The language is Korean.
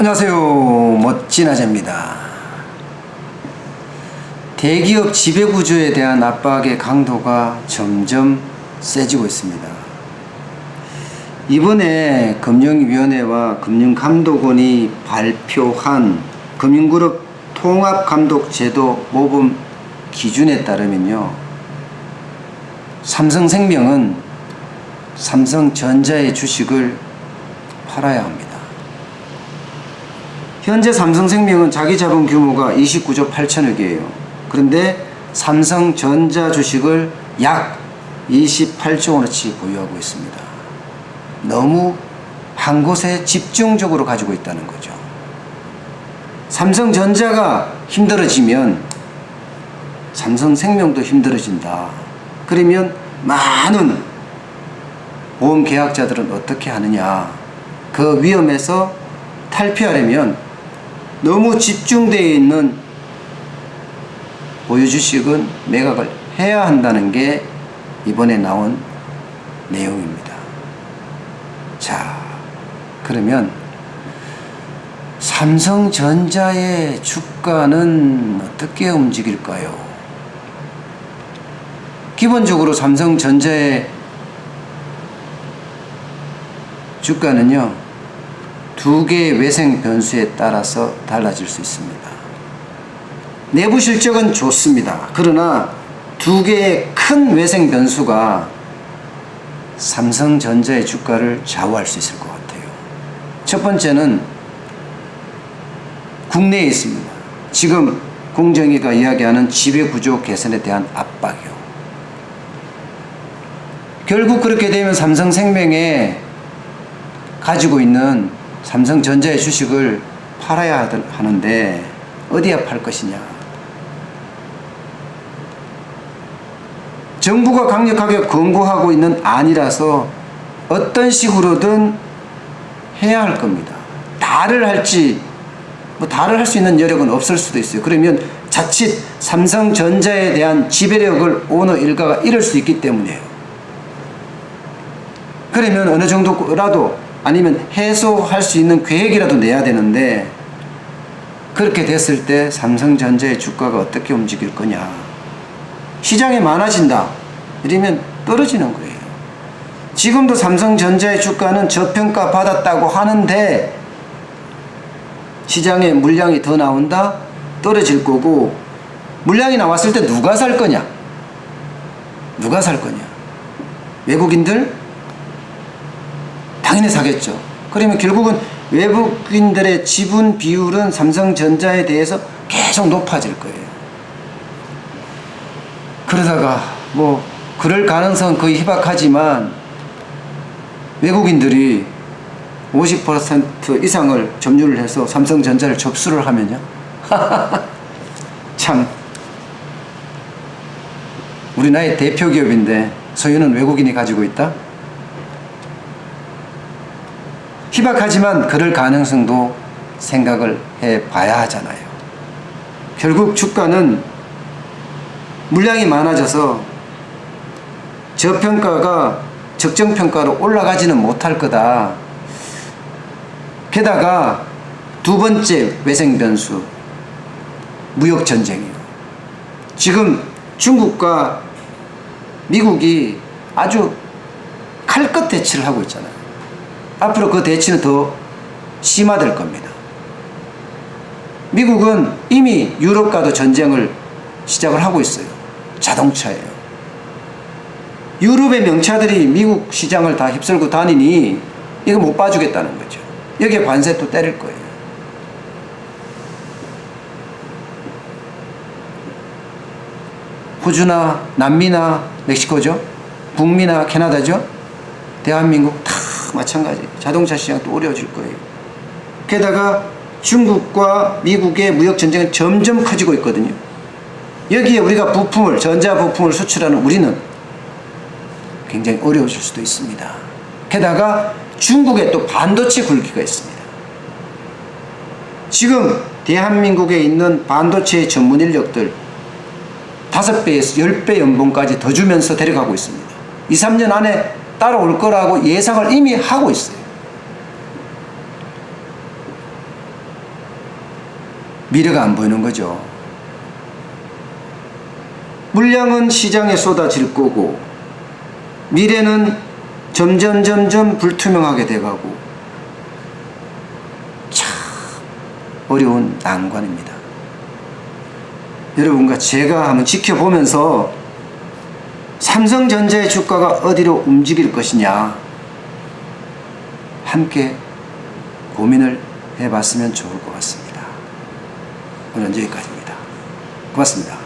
안녕하세요. 멋진 아재입니다. 대기업 지배구조에 대한 압박의 강도가 점점 세지고 있습니다. 이번에 금융위원회와 금융감독원이 발표한 금융그룹 통합감독제도 모범 기준에 따르면요. 삼성생명은 삼성전자의 주식을 팔아야 합니다. 현재 삼성생명은 자기 자본 규모가 29조 8천억이에요. 그런데 삼성전자 주식을 약 28조 원어치 보유하고 있습니다. 너무 한 곳에 집중적으로 가지고 있다는 거죠. 삼성전자가 힘들어지면 삼성생명도 힘들어진다. 그러면 많은 보험 계약자들은 어떻게 하느냐. 그 위험에서 탈피하려면 너무 집중되어 있는 보유 주식은 매각을 해야 한다는 게 이번에 나온 내용입니다. 자, 그러면 삼성전자의 주가는 어떻게 움직일까요? 기본적으로 삼성전자의 주가는요, 두 개의 외생 변수에 따라서 달라질 수 있습니다. 내부 실적은 좋습니다. 그러나 두 개의 큰 외생 변수가 삼성전자의 주가를 좌우할 수 있을 것 같아요. 첫 번째는 국내에 있습니다. 지금 공정위가 이야기하는 지배구조 개선에 대한 압박이요. 결국 그렇게 되면 삼성생명에 가지고 있는 삼성전자의 주식을 팔아야 하는데 어디에 팔 것이냐. 정부가 강력하게 권고하고 있는 안이라서 어떤 식으로든 해야 할 겁니다. 다를 할지 뭐 다를 할 수 있는 여력은 없을 수도 있어요. 그러면 자칫 삼성전자에 대한 지배력을 오너 일가가 잃을 수 있기 때문이에요. 그러면 어느 정도라도 아니면 해소할 수 있는 계획이라도 내야 되는데 그렇게 됐을 때 삼성전자의 주가가 어떻게 움직일 거냐. 시장에 많아진다. 이러면 떨어지는 거예요. 지금도 삼성전자의 주가는 저평가 받았다고 하는데 시장에 물량이 더 나온다? 떨어질 거고 물량이 나왔을 때 누가 살 거냐? 누가 살 거냐? 외국인들? 당연히 사겠죠. 그러면 결국은 외국인들의 지분 비율은 삼성전자에 대해서 계속 높아질 거예요. 그러다가 뭐 그럴 가능성 거의 희박하지만 외국인들이 50% 이상을 점유를 해서 삼성전자를 접수를 하면요. 참 우리나라의 대표 기업인데 소유는 외국인이 가지고 있다? 희박하지만 그럴 가능성도 생각을 해 봐야 하잖아요. 결국 주가는 물량이 많아져서 저평가가 적정평가로 올라가지는 못할 거다. 게다가 두 번째 외생 변수, 무역 전쟁이요. 지금 중국과 미국이 아주 칼끝 대치를 하고 있잖아요. 앞으로 그 대치는 더 심화될 겁니다. 미국은 이미 유럽과도 전쟁을 시작을 하고 있어요. 자동차예요. 유럽의 명차들이 미국 시장을 다 휩쓸고 다니니 이거 못 봐주겠다는 거죠. 여기에 관세 또 때릴 거예요. 호주나 남미나 멕시코죠. 북미나 캐나다죠. 대한민국 다 마찬가지. 자동차 시장 또 어려워질 거예요. 게다가 중국과 미국의 무역 전쟁은 점점 커지고 있거든요. 여기에 우리가 부품을 전자 부품을 수출하는 우리는 굉장히 어려워질 수도 있습니다. 게다가 중국에 또 반도체 굴기가 있습니다. 지금 대한민국에 있는 반도체 전문 인력들 5배에서 10배 연봉까지 더 주면서 데려가고 있습니다. 2, 3년 안에 따라올 거라고 예상을 이미 하고 있어요. 미래가 안 보이는 거죠. 물량은 시장에 쏟아질 거고 미래는 점점 점점 불투명하게 돼가고 참 어려운 난관입니다. 여러분과 제가 한번 지켜보면서 삼성전자의 주가가 어디로 움직일 것이냐 함께 고민을 해봤으면 좋을 것 같습니다. 오늘 여기까지입니다. 고맙습니다.